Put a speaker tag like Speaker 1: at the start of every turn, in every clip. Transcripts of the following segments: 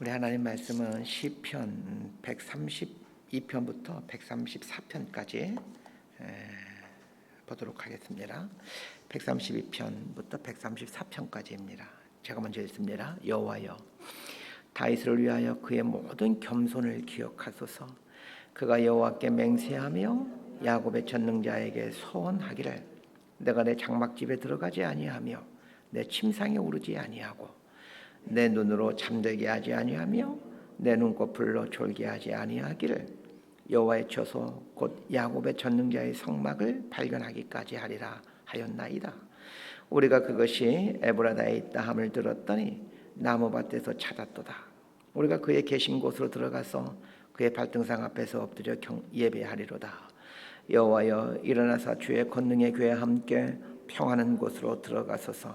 Speaker 1: 우리 하나님 말씀은 시편 132편부터 134편까지 보도록 하겠습니다. 132편부터 134편까지입니다. 제가 먼저 읽습니다. 여호와여 다윗을 위하여 그의 모든 겸손을 기억하소서. 그가 여호와께 맹세하며 야곱의 전능자에게 소원하기를 내가 내 장막집에 들어가지 아니하며 내 침상에 오르지 아니하고 내 눈으로 잠들게 하지 아니하며 내 눈꺼풀로 졸게 하지 아니하기를 여호와의 처소 곧 야곱의 전능자의 성막을 발견하기까지 하리라 하였나이다. 우리가 그것이 에브라다에 있다 함을 들었더니 나무밭에서 찾았도다. 우리가 그의 계신 곳으로 들어가서 그의 발등상 앞에서 엎드려 경, 예배하리로다. 여호와여 일어나사 주의 권능의 교회 함께 평하는 곳으로 들어가소서.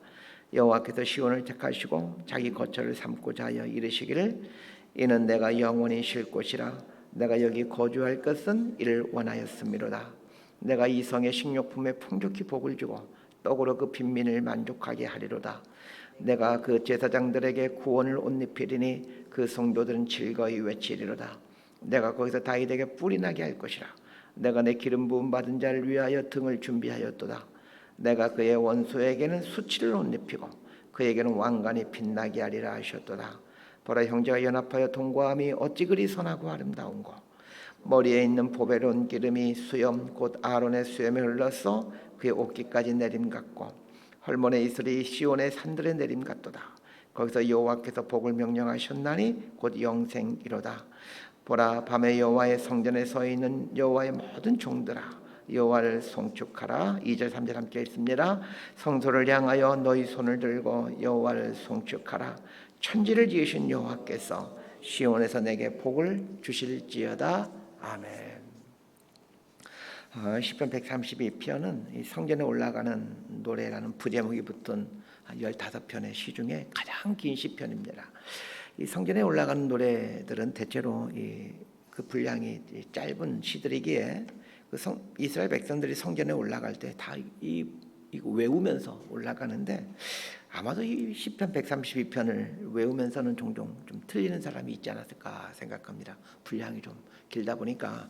Speaker 1: 여호와께서 시온을 택하시고 자기 거처를 삼고자 하여 이르시기를 이는 내가 영원히 쉴 곳이라 내가 여기 거주할 것은 이를 원하였음이로다. 내가 이 성의 식료품에 풍족히 복을 주고 떡으로 그 빈민을 만족하게 하리로다. 내가 그 제사장들에게 구원을 옷 입히리니 그 성도들은 즐거이 외치리로다. 내가 거기서 다윗에게 뿔이 나게 할 것이라 내가 내 기름 부음 받은 자를 위하여 등을 준비하였도다 내가 그의 원수에게는 수치를 옷 입히고 그에게는 왕관이 빛나게 하리라 하셨도다. 보라 형제가 연합하여 동거함이 어찌 그리 선하고 아름다운고 머리에 있는 보배로운 기름이 수염 곧 아론의 수염에 흘러서 그의 옷깃까지 내림 같고 헐몬의 이슬이 시온의 산들의 내림 같도다. 거기서 여호와께서 복을 명령하셨나니 곧 영생이로다. 보라 밤에 여호와의 성전에 서 있는 여호와의 모든 종들아 여호와를 송축하라. 2절 3절 함께 읽습니다. 성소를 향하여 너희 손을 들고 여호와를 송축하라. 천지를 지으신 여호와께서 시온에서 내게 복을 주실지어다. 아멘. 어, 시편 132편은 성전에 올라가는 노래라는 부제목이 붙은 15편의 시 중에 가장 긴 시편입니다. 이 성전에 올라가는 노래들은 대체로 그 분량이 짧은 시들이기에 그 성, 이스라엘 백성들이 성전에 올라갈 때 다 이 이거 외우면서 올라가는데 아마도 이 시편 132편을 외우면서는 종종 좀 틀리는 사람이 있지 않았을까 생각합니다. 분량이 좀 길다 보니까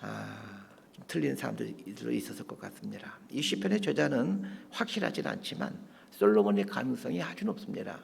Speaker 1: 아, 좀 틀리는 사람들이 있었을 것 같습니다. 이 시편의 저자는 확실하진 않지만 솔로몬의 가능성이 아주 높습니다.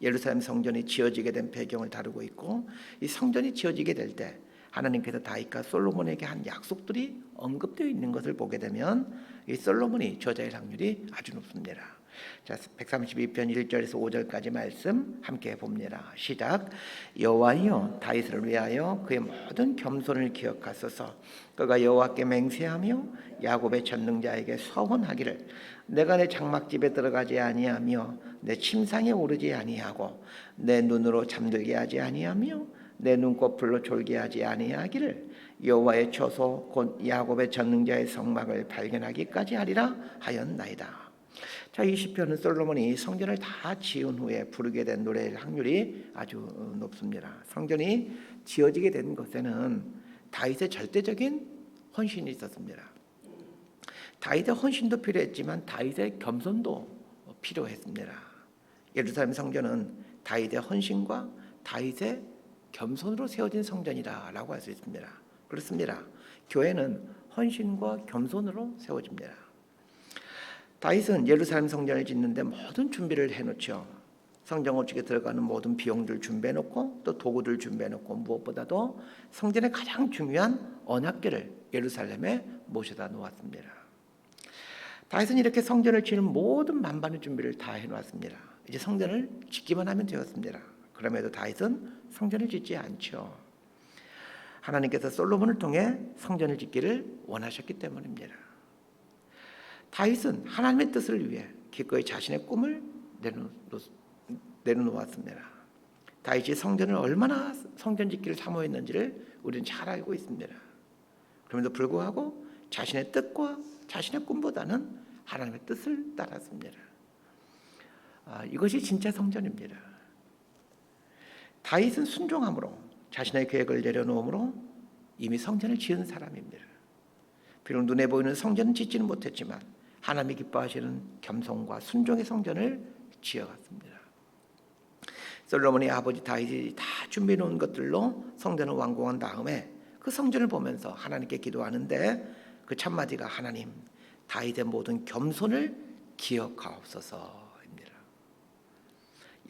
Speaker 1: 예루살렘 성전이 지어지게 된 배경을 다루고 있고 이 성전이 지어지게 될 때 하나님께서 다윗과 솔로몬에게 한 약속들이 언급되어 있는 것을 보게 되면 이 솔로몬이 저자일 확률이 아주 높습니다. 자, 132편 1절에서 5절까지 말씀 함께 봅니다. 시작. 여호와여 다윗을 위하여 그의 모든 겸손을 기억하소서. 그가 여호와께 맹세하며 야곱의 전능자에게 서원하기를 내가 내 장막집에 들어가지 아니하며 내 침상에 오르지 아니하고 내 눈으로 잠들게 하지 아니하며 내 눈꺼풀로 졸게 하지 아니하기를 여호와의 처소 곧 야곱의 전능자의 성막을 발견하기까지 하리라 하였나이다. 자, 이 시편은 솔로몬이 성전을 다 지은 후에 부르게 된 노래일 확률이 아주 높습니다. 성전이 지어지게 된 것에는 다윗의 절대적인 헌신이 있었습니다. 다윗의 헌신도 필요했지만 다윗의 겸손도 필요했습니다. 예루살렘 성전은 다윗의 헌신과 다윗의 겸손으로 세워진 성전이다라고 할 수 있습니다. 그렇습니다. 교회는 헌신과 겸손으로 세워집니다. 다윗은 예루살렘 성전을 짓는데 모든 준비를 해놓죠. 성전 건축에 들어가는 모든 비용들 준비해놓고 또 도구들 준비해놓고 무엇보다도 성전의 가장 중요한 언약궤를 예루살렘에 모셔다 놓았습니다. 다윗은 이렇게 성전을 지는 모든 만반의 준비를 다 해놓았습니다. 이제 성전을 짓기만 하면 되었습니다. 그럼에도 다윗은 성전을 짓지 않죠. 하나님께서 솔로몬을 통해 성전을 짓기를 원하셨기 때문입니다. 다윗은 하나님의 뜻을 위해 기꺼이 자신의 꿈을 내려놓, 았습니다 다윗이 성전을 얼마나 성전 짓기를 사모했는지를 우리는 잘 알고 있습니다. 그럼에도 불구하고 자신의 뜻과 자신의 꿈보다는 하나님의 뜻을 따랐습니다. 아, 이것이 진짜 성전입니다. 다윗은 순종함으로 자신의 계획을 내려놓음으로 이미 성전을 지은 사람입니다. 비록 눈에 보이는 성전은 짓지는 못했지만 하나님이 기뻐하시는 겸손과 순종의 성전을 지어갔습니다. 솔로몬의 아버지 다윗이 다 준비해 놓은 것들로 성전을 완공한 다음에 그 성전을 보면서 하나님께 기도하는데 그 참마디가 하나님 다윗의 모든 겸손을 기억하옵소서입니다.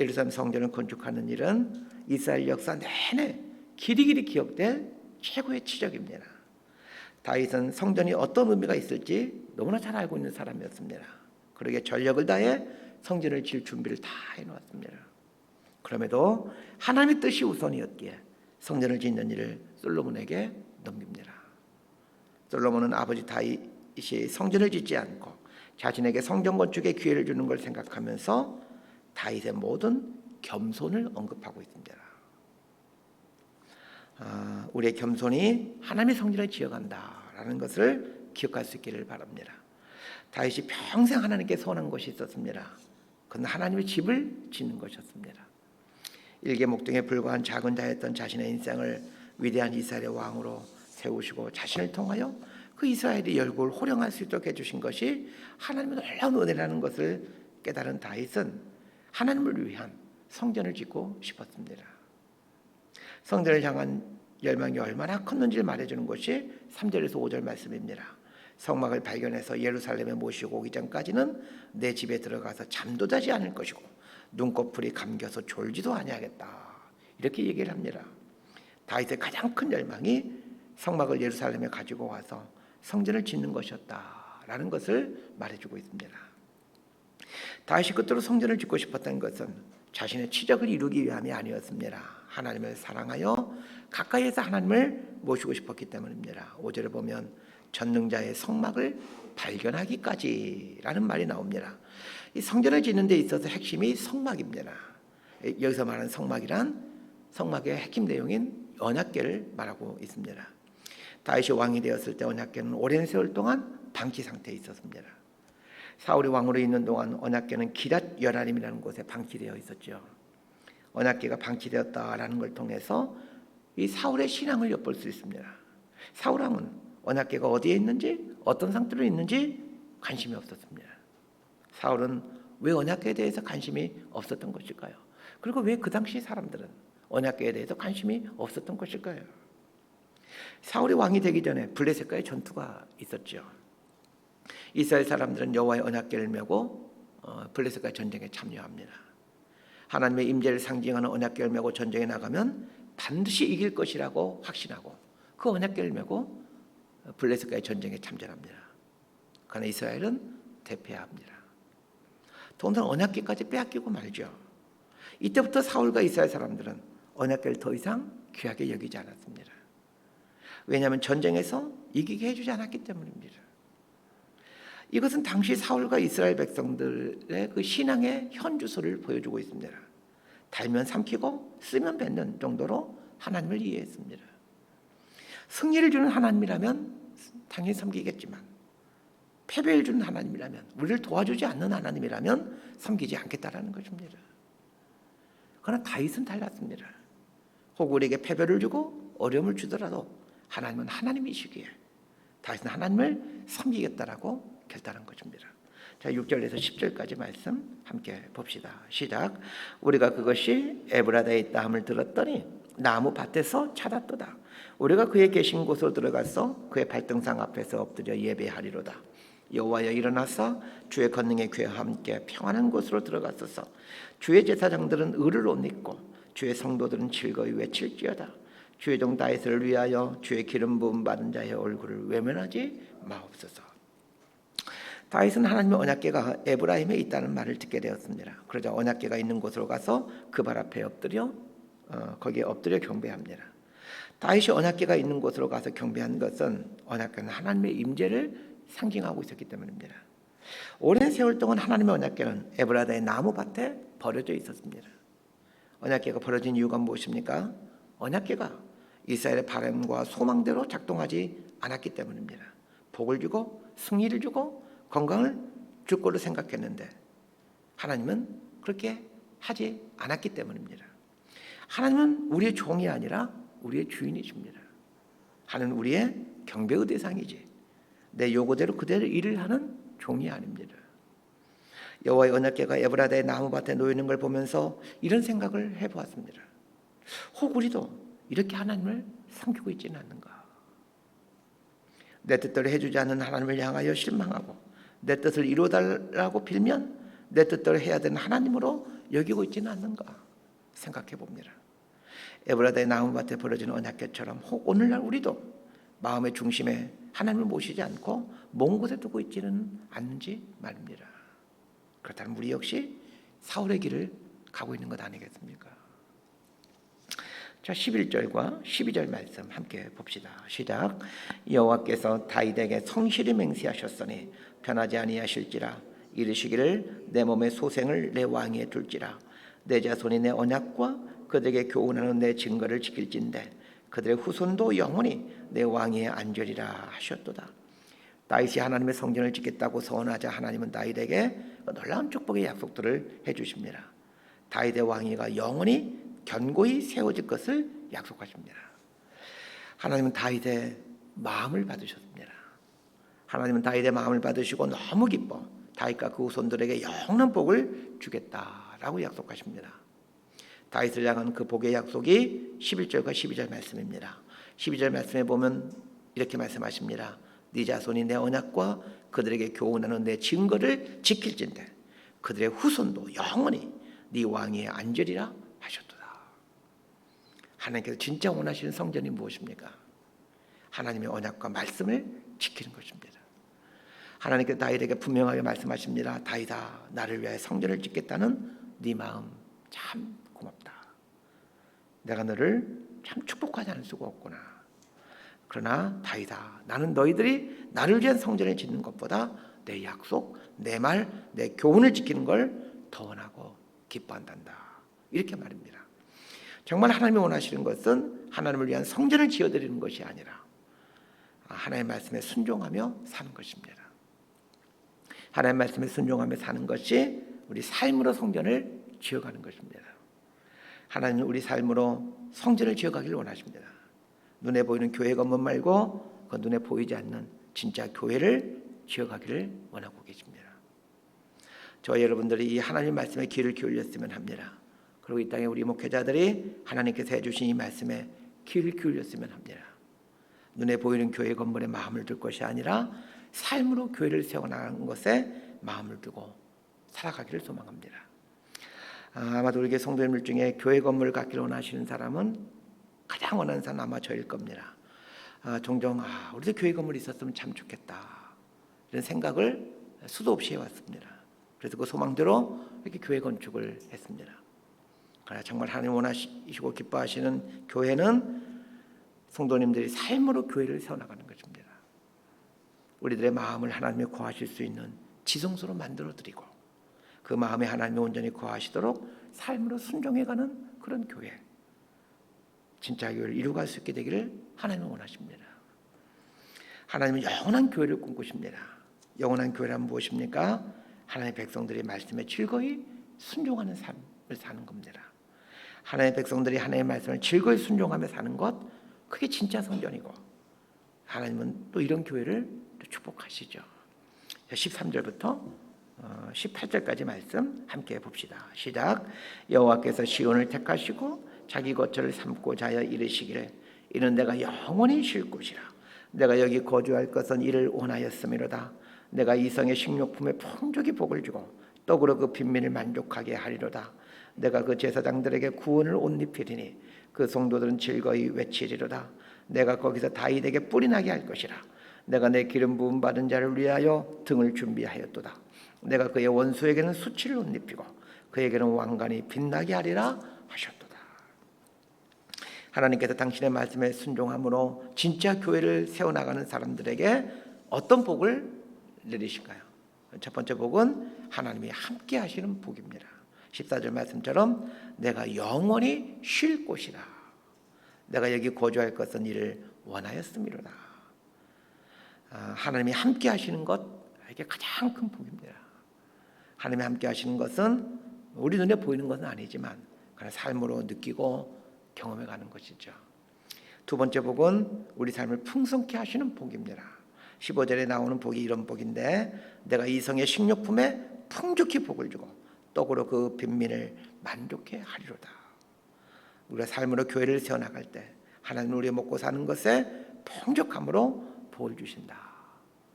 Speaker 1: 예루살렘 성전을 건축하는 일은 이스라엘 역사 내내 길이 길이 기억될 최고의 치적입니다. 다윗은 성전이 어떤 의미가 있을지 너무나 잘 알고 있는 사람이었습니다. 그러게 전력을 다해 성전을 지을 준비를 다 해놓았습니다. 그럼에도 하나님의 뜻이 우선이었기에 성전을 짓는 일을 솔로몬에게 넘깁니다. 솔로몬은 아버지 다윗이 성전을 짓지 않고 자신에게 성전 건축의 기회를 주는 걸 생각하면서 다윗의 모든 겸손을 언급하고 있습니다. 아, 우리의 겸손이 하나님의 성전을 지어간다라는 것을 기억할 수 있기를 바랍니다. 다윗이 평생 하나님께 소원한 것이 있었습니다. 그건 하나님의 집을 짓는 것이었습니다. 일개 목동에 불과한 작은 자였던 자신의 인생을 위대한 이스라엘의 왕으로 세우시고 자신을 통하여 그 이스라엘의 열국을 호령할 수 있도록 해주신 것이 하나님의 놀라운 은혜라는 것을 깨달은 다윗은 하나님을 위한 성전을 짓고 싶었습니다. 성전을 향한 열망이 얼마나 컸는지를 말해주는 것이 3절에서 5절 말씀입니다. 성막을 발견해서 예루살렘에 모시고 오기 전까지는 내 집에 들어가서 잠도 자지 않을 것이고 눈꺼풀이 감겨서 졸지도 아니하겠다. 이렇게 얘기를 합니다. 다윗의 가장 큰 열망이 성막을 예루살렘에 가지고 와서 성전을 짓는 것이었다라는 것을 말해주고 있습니다. 다윗이 끝으로 성전을 짓고 싶었던 것은 자신의 치적을 이루기 위함이 아니었습니다. 하나님을 사랑하여 가까이에서 하나님을 모시고 싶었기 때문입니다. 5절에 보면 전능자의 성막을 발견하기까지라는 말이 나옵니다. 이 성전을 짓는 데 있어서 핵심이 성막입니다. 여기서 말하는 성막이란 성막의 핵심 내용인 언약궤를 말하고 있습니다. 다윗이 왕이 되었을 때 언약궤는 오랜 세월 동안 방치 상태에 있었습니다. 사울이 왕으로 있는 동안 언약궤는 기랏 열아림이라는 곳에 방치되어 있었죠. 언약궤가 방치되었다라는 걸 통해서 이 사울의 신앙을 엿볼 수 있습니다. 사울 왕은 언약궤가 어디에 있는지 어떤 상태로 있는지 관심이 없었습니다. 사울은 왜 언약궤에 대해서 관심이 없었던 것일까요? 그리고 왜 그 당시 사람들은 언약궤에 대해서 관심이 없었던 것일까요? 사울이 왕이 되기 전에 블레셋과의 전투가 있었죠. 이스라엘 사람들은 여호와의 언약궤를 메고 어, 블레셋과 전쟁에 참여합니다. 하나님의 임재를 상징하는 언약궤를 메고 전쟁에 나가면 반드시 이길 것이라고 확신하고 그 언약궤를 메고 블레셋과의 전쟁에 참전합니다. 그러나 이스라엘은 대패합니다. 더군다나 언약궤까지 빼앗기고 말죠. 이때부터 사울과 이스라엘 사람들은 언약궤를 더 이상 귀하게 여기지 않았습니다. 왜냐하면 전쟁에서 이기게 해주지 않았기 때문입니다. 이것은 당시 사울과 이스라엘 백성들의 그 신앙의 현주소를 보여주고 있습니다. 달면 삼키고 쓰면 뱉는 정도로 하나님을 이해했습니다. 승리를 주는 하나님이라면 당연히 섬기겠지만 패배를 주는 하나님이라면 우리를 도와주지 않는 하나님이라면 섬기지 않겠다라는 것입니다. 그러나 다윗은 달랐습니다. 혹 우리에게 패배를 주고 어려움을 주더라도 하나님은 하나님이시기에 다윗은 하나님을 섬기겠다라고 결단한 것입니다. 자, 6절에서 10절까지 말씀 함께 봅시다. 시작. 우리가 그것이 에브라다에 있다 함을 들었더니 나무 밭에서 찾았도다. 우리가 그의 계신 곳으로 들어가서 그의 발등상 앞에서 엎드려 예배하리로다. 여호와여 일어나사 주의 권능의 괴와 함께 평안한 곳으로 들어갔소서. 주의 제사장들은 의를 옷 입고 주의 성도들은 즐거이 외칠지어다. 주의 종 다윗을 위하여 주의 기름 부음 받은 자의 얼굴을 외면하지 마옵소서. 다윗은 하나님의 언약궤가 에브라임에 있다는 말을 듣게 되었습니다. 그러자 언약궤가 있는 곳으로 가서 그 발 앞에 엎드려 어, 거기에 엎드려 경배합니다. 다윗이 언약궤가 있는 곳으로 가서 경배한 것은 언약궤는 하나님의 임재를 상징하고 있었기 때문입니다. 오랜 세월 동안 하나님의 언약궤는 에브라다의 나무 밭에 버려져 있었습니다. 언약궤가 벌어진 이유가 무엇입니까? 언약궤가 이스라엘의 바람과 소망대로 작동하지 않았기 때문입니다. 복을 주고 승리를 주고 건강을 줄 거로 생각했는데 하나님은 그렇게 하지 않았기 때문입니다. 하나님은 우리의 종이 아니라 우리의 주인이십니다. 하나님은 우리의 경배의 대상이지 내 요구대로 그대로 일을 하는 종이 아닙니다. 여호와의 언약궤가 에브라다의 나무밭에 놓여 있는 걸 보면서 이런 생각을 해보았습니다. 혹 우리도 이렇게 하나님을 섬기고 있지는 않는가? 내 뜻대로 해주지 않는 하나님을 향하여 실망하고 내 뜻을 이루어달라고 빌면 내 뜻대로 해야 되는 하나님으로 여기고 있지는 않는가? 생각해 봅니다. 에브라다의 나무밭에 벌어지는 언약궤처럼 혹 오늘날 우리도 마음의 중심에 하나님을 모시지 않고 먼 곳에 두고 있지는 않는지 말입니다. 그렇다면 우리 역시 사울의 길을 가고 있는 것 아니겠습니까? 자, 11절과 12절 말씀 함께 봅시다. 시작. 여호와께서 다윗에게 성실히 맹세하셨으니 변하지 아니하실지라 이르시기를 내 몸의 소생을 내 왕위에 둘지라 내 자손이 내 언약과 그들에게 교훈하는 내 증거를 지킬진대 그들의 후손도 영원히 내 왕위에 앉으리라 하셨도다. 다윗이 하나님의 성전을 짓겠다고 서원하자 하나님은 다윗에게 놀라운 축복의 약속들을 해주십니다. 다윗의 왕위가 영원히 견고히 세워질 것을 약속하십니다. 하나님은 다윗의 마음을 받으셨습니다. 하나님은 다윗의 마음을 받으시고 너무 기뻐 다윗과 그 후손들에게 영원한 복을 주겠다라고 약속하십니다. 다윗을 향한 그 복의 약속이 11절과 12절 말씀입니다. 12절 말씀에 보면 이렇게 말씀하십니다. 네 자손이 내 언약과 그들에게 교훈하는 내 증거를 지킬진대 그들의 후손도 영원히 네 왕위에 앉으리라 하셨도다. 하나님께서 진짜 원하시는 성전이 무엇입니까? 하나님의 언약과 말씀을 지키는 것입니다. 하나님께서 다윗에게 분명하게 말씀하십니다. 다윗아, 나를 위하여 성전을 짓겠다는 네 마음 참 고맙다. 내가 너를 참 축복하지 않을 수가 없구나. 그러나 다이다. 나는 너희들이 나를 위한 성전을 짓는 것보다 내 약속, 내 말, 내 교훈을 지키는 걸 더 원하고 기뻐한단다. 이렇게 말입니다. 정말 하나님이 원하시는 것은 하나님을 위한 성전을 지어드리는 것이 아니라 하나님의 말씀에 순종하며 사는 것입니다. 하나님의 말씀에 순종하며 사는 것이 우리 삶으로 성전을 지어가는 것입니다. 하나님은 우리 삶으로 성전을 지어가기를 원하십니다. 눈에 보이는 교회 건물 말고 그 눈에 보이지 않는 진짜 교회를 지어가기를 원하고 계십니다. 저 여러분들이 이 하나님 말씀에 귀를 기울였으면 합니다. 그리고 이 땅에 우리 목회자들이 하나님께서 해주신 이 말씀에 귀를 기울였으면 합니다. 눈에 보이는 교회 건물에 마음을 둘 것이 아니라 삶으로 교회를 세워나가는 것에 마음을 두고 살아가기를 소망합니다. 아, 아마도 우리 성도님들 중에 교회 건물을 갖기를 원하시는 사람은 가장 원하는 사람 아마 저일 겁니다. 아, 종종 아, 우리도 교회 건물이 있었으면 참 좋겠다 이런 생각을 수도 없이 해왔습니다. 그래서 그 소망대로 이렇게 교회 건축을 했습니다. 그러나 정말 하나님 원하시고 기뻐하시는 교회는 성도님들이 삶으로 교회를 세워나가는 것입니다. 우리들의 마음을 하나님이 거하실 수 있는 지성소로 만들어 드리고 그 마음에 하나님이 온전히 거하시도록 삶으로 순종해가는 그런 교회. 진짜 교회를 이루갈 수 있게 되기를 하나님은 원하십니다. 하나님은 영원한 교회를 꿈꾸십니다. 영원한 교회란 무엇입니까? 하나님의 백성들이 말씀에 즐거이 순종하는 삶을 사는 겁니다. 하나님의 백성들이 하나님의 말씀을 즐거이 순종하며 사는 것, 그게 진짜 성전이고 하나님은 또 이런 교회를 축복하시죠. 13절부터 18절까지 어, 말씀 함께 봅시다. 시작. 여호와께서 시온을 택하시고 자기 거처를 삼고자 하여 이르시기를 이는 내가 영원히 쉴 곳이라. 내가 여기 거주할 것은 이를 원하였음이로다. 내가 이성의 식료품에 풍족히 복을 주고 떡으로 그 빈민을 만족하게 하리로다. 내가 그 제사장들에게 구원을 옷 입히리니 그 성도들은 즐거이 외치리로다. 내가 거기서 다윗에게 뿌리 나게 할 것이라. 내가 내 기름 부음 받은 자를 위하여 등을 준비하였도다. 내가 그의 원수에게는 수치를 옷 입히고 그에게는 왕관이 빛나게 하리라 하셨도다. 하나님께서 당신의 말씀에 순종함으로 진짜 교회를 세워나가는 사람들에게 어떤 복을 내리실까요? 첫 번째 복은 하나님이 함께 하시는 복입니다. 14절 말씀처럼 내가 영원히 쉴 곳이라. 내가 여기 거주할 것은 이를 원하였음이로다. 아, 하나님이 함께 하시는 것 이게 가장 큰 복입니다. 하나님이 함께 하시는 것은 우리 눈에 보이는 것은 아니지만 그런 삶으로 느끼고 경험해 가는 것이죠. 두 번째 복은 우리 삶을 풍성케 하시는 복입니다. 15절에 나오는 복이 이런 복인데 내가 이성의 식료품에 풍족히 복을 주고 떡으로 그 빈민을 만족해 하리로다. 우리가 삶으로 교회를 세워 나갈 때 하나님 우리 먹고 사는 것에 풍족함으로 복을 주신다.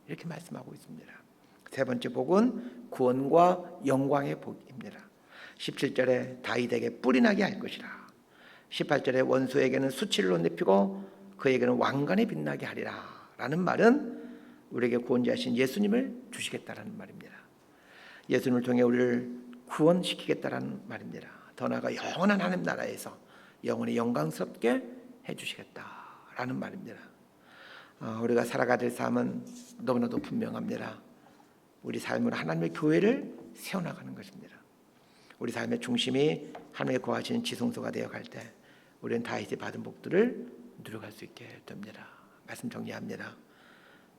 Speaker 1: 이렇게 말씀하고 있습니다. 세 번째 복은 구원과 영광의 복입니다. 17절에 다윗에게 뿔이 나게 할 것이라. 18절에 원수에게는 수치를 내피고 그에게는 왕관이 빛나게 하리라. 라는 말은 우리에게 구원자신 예수님을 주시겠다라는 말입니다. 예수님을 통해 우리를 구원시키겠다라는 말입니다. 더 나아가 영원한 하나님 나라에서 영원히 영광스럽게 해주시겠다라는 말입니다. 어, 우리가 살아가야 될 삶은 너무나도 분명합니다. 우리 삶은 하나님의 교회를 세워나가는 것입니다. 우리 삶의 중심이 하나님의 거하시는 지성소가 되어갈 때 우리는 다윗이 받은 복들을 누려갈 수 있게 됩니다. 말씀 정리합니다.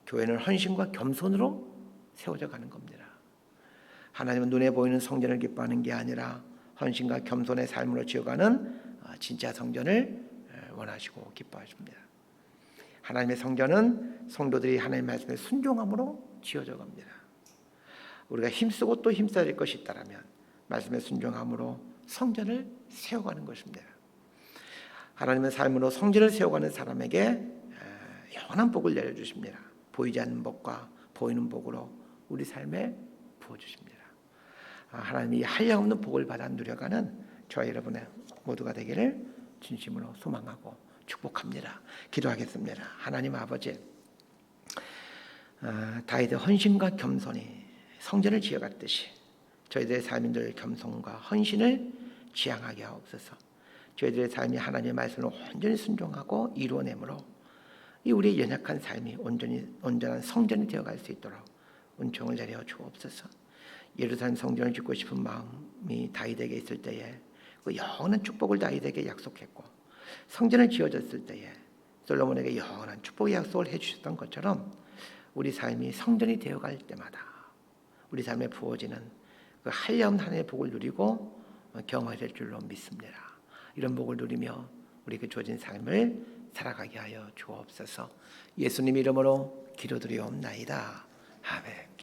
Speaker 1: 교회는 헌신과 겸손으로 세워져 가는 겁니다. 하나님은 눈에 보이는 성전을 기뻐하는 게 아니라 헌신과 겸손의 삶으로 지어가는 어, 진짜 성전을 원하시고 기뻐하십니다. 하나님의 성전은 성도들이 하나님의 말씀에 순종함으로 지어져 갑니다. 우리가 힘쓰고 또 힘써야 될 것이 있다면 말씀에 순종함으로 성전을 세워가는 것입니다. 하나님의 삶으로 성전을 세워가는 사람에게 영원한 복을 내려주십니다. 보이지 않는 복과 보이는 복으로 우리 삶에 부어주십니다. 아, 하나님이 한량없는 복을 받아 누려가는 저와 여러분의 모두가 되기를 진심으로 소망하고 축복합니다. 기도하겠습니다. 하나님 아버지, 아, 다윗의 헌신과 겸손이 성전을 지어갔듯이 저희들의 삶인들 겸손과 헌신을 지향하게 하옵소서. 저희들의 삶이 하나님의 말씀을 온전히 순종하고 이루어내므로 이 우리의 연약한 삶이 온전히 온전한 성전이 되어갈 수 있도록 은총을 내려 주옵소서. 예루살렘 성전을 짓고 싶은 마음이 다윗에게 있을 때에 그 영원한 축복을 다윗에게 약속했고 성전을 지어졌을 때에 솔로몬에게 영원한 축복의 약속을 해주셨던 것처럼 우리 삶이 성전이 되어갈 때마다 우리 삶에 부어지는 그 한려운 하나님의 복을 누리고 경험하게 될 줄로 믿습니다. 이런 복을 누리며 우리에게 주어진 삶을 살아가게 하여 주옵소서. 예수님 이름으로 기도드리옵나이다. 아멘.